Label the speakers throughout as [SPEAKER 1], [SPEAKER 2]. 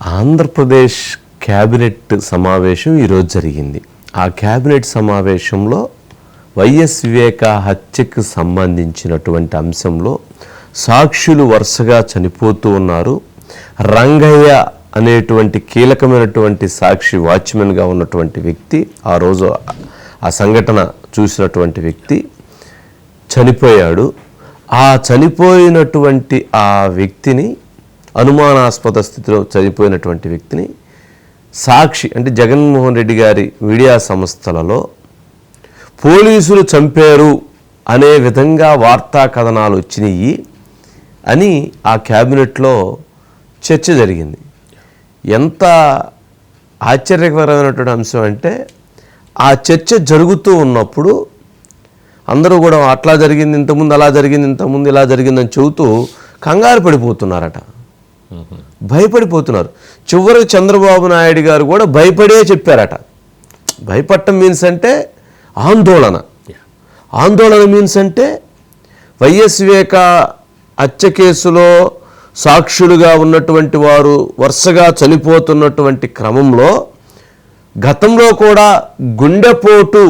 [SPEAKER 1] Andhra Pradesh cabinet సమావేశం ఈరోజు జరిగింది. ఆ క్యాబినెట్ సమావేశంలో వైఎస్ వివేక హత్యకు సంబంధించినటువంటి అంశంలో సాక్షులు వరుసగా చనిపోతూ ఉన్నారు. రంగయ్య అనేటువంటి కీలకమైనటువంటి సాక్షి వాచ్మెన్గా ఉన్నటువంటి వ్యక్తి ఆ రోజు ఆ సంఘటన చూసినటువంటి వ్యక్తి చనిపోయాడు. ఆ చనిపోయినటువంటి ఆ వ్యక్తిని అనుమానాస్పద స్థితిలో చనిపోయినటువంటి వ్యక్తిని సాక్షి అంటే జగన్మోహన్ రెడ్డి గారి మీడియా సంస్థలలో పోలీసులు చంపారు అనే విధంగా వార్తా కథనాలు వచ్చినాయి అని ఆ క్యాబినెట్లో చర్చ జరిగింది. ఎంత ఆశ్చర్యకరమైనటువంటి అంశం అంటే ఆ చర్చ జరుగుతూ ఉన్నప్పుడు అందరూ కూడా అట్లా జరిగింది ఇంతకుముందు అలా జరిగింది ఇంతకుముందు ఇలా జరిగిందని చెబుతూ కంగారు పడిపోతున్నారట. భయపడిపోతున్నారు. చివరికి చంద్రబాబు నాయుడు గారు కూడా భయపడే చెప్పారట. భయపడటం మీన్స్ అంటే ఆందోళన. ఆందోళన మీన్స్ అంటే వైఎస్ వివేక హత్య కేసులో సాక్షులుగా ఉన్నటువంటి వారు వరుసగా చనిపోతున్నటువంటి క్రమంలో గతంలో కూడా గుండెపోటు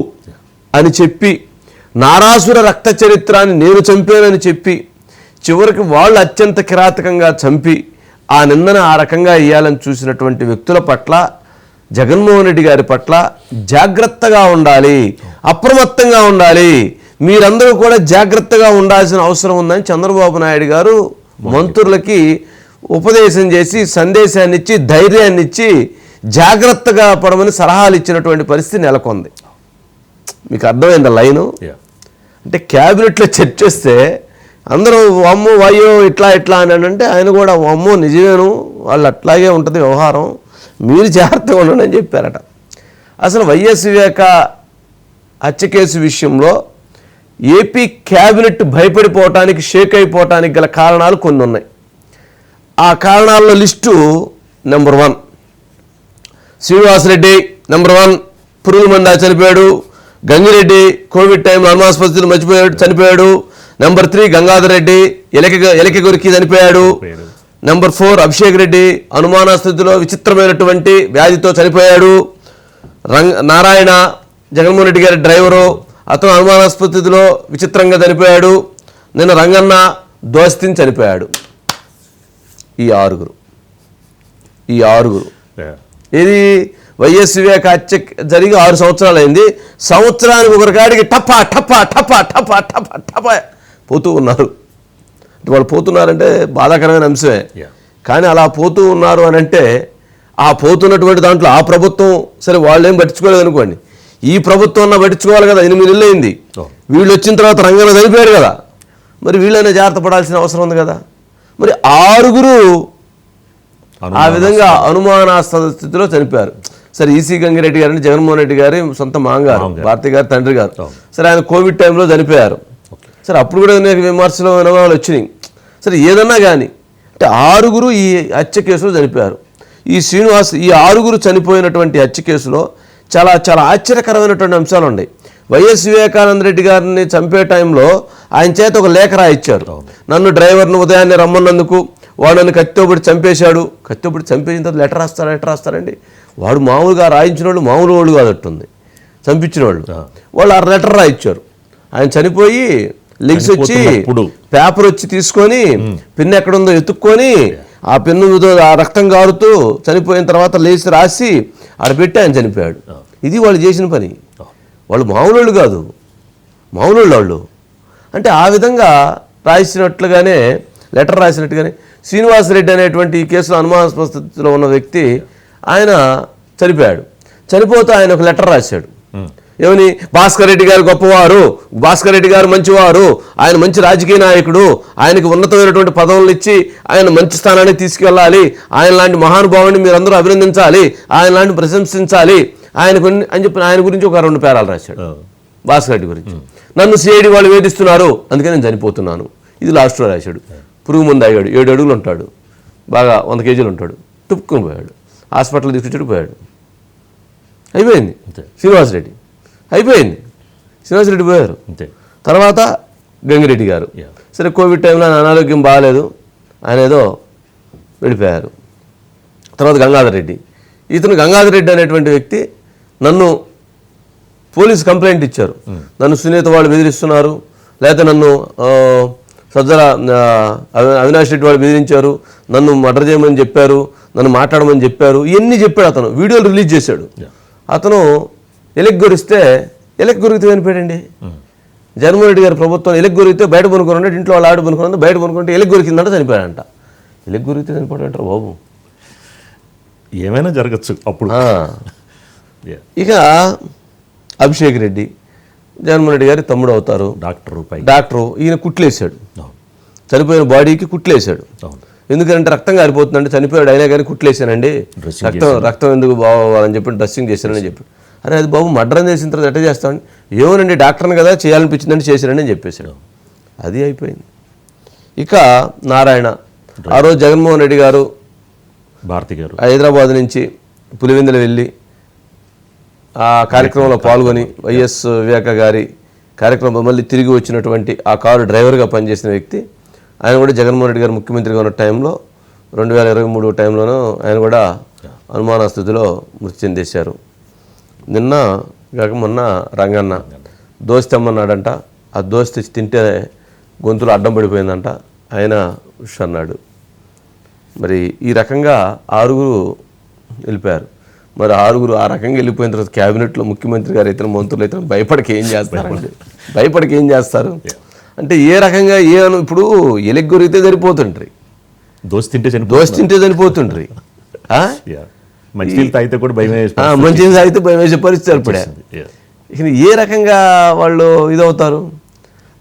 [SPEAKER 1] అని చెప్పి నారాసుర రక్త చరిత్రాన్ని నేను చంపానని చెప్పి చివరికి వాళ్ళు అత్యంత కిరాతకంగా చంపి ఆ నిందన ఆ రకంగా ఇయ్యాలని చూసినటువంటి వ్యక్తుల పట్ల జగన్మోహన్ రెడ్డి గారి పట్ల జాగ్రత్తగా ఉండాలి అప్రమత్తంగా ఉండాలి. మీరందరూ కూడా జాగ్రత్తగా ఉండాల్సిన అవసరం ఉందని చంద్రబాబు నాయుడు గారు మంత్రులకి ఉపదేశం చేసి సందేశాన్ని ఇచ్చి ధైర్యాన్ని ఇచ్చి జాగ్రత్తగా పడమని సలహాలు ఇచ్చినటువంటి పరిస్థితి నెలకొంది. మీకు అర్థమైందా లైను? అంటే క్యాబినెట్లో చర్చ వస్తే అందరూ అమ్ము వాయో ఇట్లా ఇట్లా అని అంటే ఆయన కూడా అమ్ము నిజమేను వాళ్ళు అట్లాగే ఉంటుంది వ్యవహారం మీరు జాగ్రత్తగా ఉండండి అని చెప్పారట. అసలు వైఎస్ వివేక హత్య కేసు విషయంలో ఏపీ క్యాబినెట్ భయపడిపోవటానికి షేక్ అయిపోవటానికి గల కారణాలు కొన్ని ఉన్నాయి. ఆ కారణాల్లో list number one. Srinivasareddy number one పురుగుల మంద చనిపోయాడు. గంగిరెడ్డి కోవిడ్ టైంలో అనుమాస్పత్రులు మర్చిపోయాడు చనిపోయాడు. నెంబర్ త్రీ గంగాధర్ రెడ్డి ఎలక ఎలక గురికి చనిపోయాడు. నెంబర్ ఫోర్ అభిషేక్ రెడ్డి అనుమానాస్థితిలో విచిత్రమైనటువంటి వ్యాధితో చనిపోయాడు. రంగ నారాయణ జగన్మోహన్ రెడ్డి గారి డ్రైవరు అతను అనుమానాస్పతిలో విచిత్రంగా చనిపోయాడు. నిన్న రంగన్న దోస్తిని చనిపోయాడు. ఈ ఆరుగురు. ఈ ఆరుగురు. ఇది వైఎస్ వివేక హత్య జరిగి ఆరు సంవత్సరాలు అయింది సంవత్సరానికి ఒకరికాడికి టపా టపా టపా టపా టపా టపా. పోతూ ఉన్నారు. అంటే వాళ్ళు పోతున్నారంటే బాధాకరమైన అంశమే. కానీ అలా పోతూ ఉన్నారు అని అంటే ఆ పోతున్నటువంటి దాంట్లో ఆ ప్రభుత్వం సరే వాళ్ళు ఏం పట్టించుకోలేదు అనుకోండి. ఈ ప్రభుత్వం అన్న పట్టించుకోవాలి కదా ఎనిమిది నెలలు అయింది.
[SPEAKER 2] Oh.
[SPEAKER 1] వీళ్ళు వచ్చిన తర్వాత రంగంలో చనిపోయారు కదా. మరి వీళ్ళైనా జాగ్రత్త పడాల్సిన అవసరం ఉంది కదా. మరి ఆరుగురు ఆ విధంగా అనుమానాస్పద స్థితిలో చనిపోయారు. సరే ఈసీ గంగిరెడ్డి గారు జగన్మోహన్ రెడ్డి గారి సొంత మాంగారు. భారతి గారి తండ్రి గారు.
[SPEAKER 2] అవును.
[SPEAKER 1] సరే ఆయన కోవిడ్ టైంలో చనిపోయారు. సరే అప్పుడు కూడా విమర్శలు వినవాళ్ళు వచ్చినాయి. సరే ఏదన్నా కానీ అంటే ఆరుగురు ఈ హత్య కేసులో చనిపోయారు. ఈ శ్రీనివాస్ ఈ ఆరుగురు చనిపోయినటువంటి హత్య కేసులో చాలా చాలా ఆశ్చర్యకరమైనటువంటి అంశాలు ఉన్నాయి. వైఎస్ వివేకానంద రెడ్డి గారిని చంపే టైంలో ఆయన చేత ఒక లేఖ రాయిచ్చారు. నన్ను డ్రైవర్ను ఉదయాన్నే రమ్మన్నందుకు వాడు నన్ను కత్తితోబడి చంపేశాడు. కత్తితోబడి చంపేసిన తర్వాత లెటర్ రాస్తారా లెటర్ రాస్తారండి? వాడు మామూలుగా రాయించిన వాళ్ళు మామూలు వాళ్ళు కాదట్టుంది. చంపించిన వాళ్ళు వాళ్ళు ఆ లెటర్ రాయిచ్చారు. ఆయన చనిపోయి లిగ్స్ వచ్చి. పేపర్ వచ్చి తీసుకొని పిన్ ఎక్కడుందో ఎత్తుక్కొని ఆ పెన్నుతో ఆ రక్తం కారుతూ చనిపోయిన తర్వాత లేచి రాసి ఆడ పెట్టి ఆయన చనిపోయాడు. ఇది వాళ్ళు చేసిన పని. వాళ్ళు మామూలు వాళ్ళు కాదు. మామూలు వాళ్ళు. అంటే ఆ విధంగా రాసినట్లుగానే లెటర్ రాసినట్టుగానే శ్రీనివాసరెడ్డి అనేటువంటి ఈ కేసులో అనుమానాస్పద స్థితిలో ఉన్న వ్యక్తి ఆయన చనిపోయాడు. చనిపోతే ఆయన ఒక లెటర్ రాశాడు. ఏమని? భాస్కర్ రెడ్డి గారు గొప్పవారు. భాస్కర్ రెడ్డి గారు మంచివారు. ఆయన మంచి రాజకీయ నాయకుడు. ఆయనకు ఉన్నతమైనటువంటి పదవులు ఇచ్చి ఆయన మంచి స్థానానికి తీసుకెళ్ళాలి. ఆయన లాంటి మహానుభావుని మీరందరూ అభినందించాలి. ఆయన లాంటి ప్రశంసించాలి. ఆయనకు అని చెప్పి ఆయన గురించి ఒక రెండు పేరాలు రాశాడు. భాస్కర్ రెడ్డి గురించి. నన్ను సిఐడి వాళ్ళు వేధిస్తున్నారు. అందుకే నేను చనిపోతున్నాను. ఇది లాస్ట్లో రాశాడు. పురుగు మందు అయ్యాడు ఏడు అడుగులు ఉంటాడు. బాగా వంద కేజీలు ఉంటాడు. తుప్పుకొని పోయాడు. హాస్పిటల్ తీసుకొచ్చాడు పోయాడు. అయిపోయింది. శ్రీనివాసరెడ్డి. అయిపోయింది. శ్రీనివాసరెడ్డి పోయారు.
[SPEAKER 2] అంతే.
[SPEAKER 1] తర్వాత గంగిరెడ్డి గారు. సరే కోవిడ్ టైంలో ఆయన అనారోగ్యం బాగాలేదు. ఆయన ఏదో వెళ్ళిపోయారు. తర్వాత గంగాధర్ రెడ్డి. ఇతను గంగాధర్ రెడ్డి అనేటువంటి వ్యక్తి నన్ను పోలీస్ కంప్లైంట్ ఇచ్చారు. నన్ను సునీత వాళ్ళు బెదిరిస్తున్నారు. లేకపోతే నన్ను సజ్జల అవినాష్ రెడ్డి వాళ్ళు బెదిరించారు. నన్ను మర్డర్ చేయమని చెప్పారు. నన్ను మాట్లాడమని చెప్పారు. ఇవన్నీ చెప్పాడు అతను. వీడియోలు రిలీజ్ చేశాడు. అతను ఎలెగ్గొరిస్తే ఎలెగ్గొరిగితే చనిపోయాడండి జగన్మోహన్ రెడ్డి గారి ప్రభుత్వం ఎలెగ్గొరిగితే బయట పనుకున్నాడు ఇంట్లో వాళ్ళు ఆడు పనుకున్నాడు బయట పనుకుంటే ఎలెగ్గొరికిందంటే చనిపోయాడంట. ఎలెగ్గొరిగితే చనిపోయాడు అంటారు బాబు.
[SPEAKER 2] ఏమైనా జరగచ్చు అప్పుడు.
[SPEAKER 1] ఇక అభిషేక్ రెడ్డి జగన్మోహన్ రెడ్డి గారి తమ్ముడు అవుతారు.
[SPEAKER 2] డాక్టర్
[SPEAKER 1] డాక్టరు ఈయన కుట్లేశాడు. చనిపోయిన బాడీకి కుట్లేశాడు. ఎందుకంటే రక్తం కారిపోతుందండి చనిపోయాడు అయినా కానీ కుట్లేశానండి. రక్తం రక్తం ఎందుకు బాగోవాలని చెప్పి డ్రెస్సింగ్ చేశానని చెప్పి. అరే అది బాబు మర్డర్ చేసిన తర్వాత ఎట్ట చేస్తామండి ఏమోనండి డాక్టర్ని కదా చేయాలనిపించిందని చేశానని అని చెప్పేశాడు అది అయిపోయింది. ఇక నారాయణ ఆ రోజు జగన్మోహన్ రెడ్డి గారు
[SPEAKER 2] భారతి గారు.
[SPEAKER 1] హైదరాబాద్ నుంచి పులివెందులు వెళ్ళి ఆ కార్యక్రమంలో పాల్గొని వైఎస్ వివేక గారి కార్యక్రమం మళ్ళీ తిరిగి వచ్చినటువంటి ఆ కారు డ్రైవర్గా పనిచేసిన వ్యక్తి. ఆయన కూడా జగన్మోహన్ రెడ్డి గారు ముఖ్యమంత్రిగా ఉన్న టైంలో రెండు వేల ఇరవై మూడు టైంలోనూ ఆయన కూడా అనుమానాస్థితిలో మృతి చెందేశారు. నిన్న కాక మొన్న రంగన్న దోశ తెమ్మన్నాడంట. ఆ దోశ తెచ్చి తింటే గొంతులో అడ్డం పడిపోయిందంట. ఆయన ఉష్ అన్నాడు. మరి ఈ రకంగా ఆరుగురు వెళ్ళిపోయారు. మరి ఆరుగురు ఆ రకంగా వెళ్ళిపోయిన తర్వాత క్యాబినెట్లో ముఖ్యమంత్రి గారు ఇతర మంత్రులు ఇతర భయపడక ఏం చేస్తారండి? భయపడక ఏం చేస్తారు? అంటే ఏ రకంగా ఏ అను ఇప్పుడు ఎలెగ్గొరిగితే సరిపోతుండ్రి.
[SPEAKER 2] దోశ తింటే
[SPEAKER 1] దోశ తింటే?
[SPEAKER 2] Yeah. మంచినీళ్ళు తాగితే కూడా భయం
[SPEAKER 1] మంచిది తాగితే భయం వేసే పరిస్థితి ఏర్పడా. ఇక ఏ రకంగా వాళ్ళు ఇదవుతారు.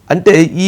[SPEAKER 1] అంటే ఈ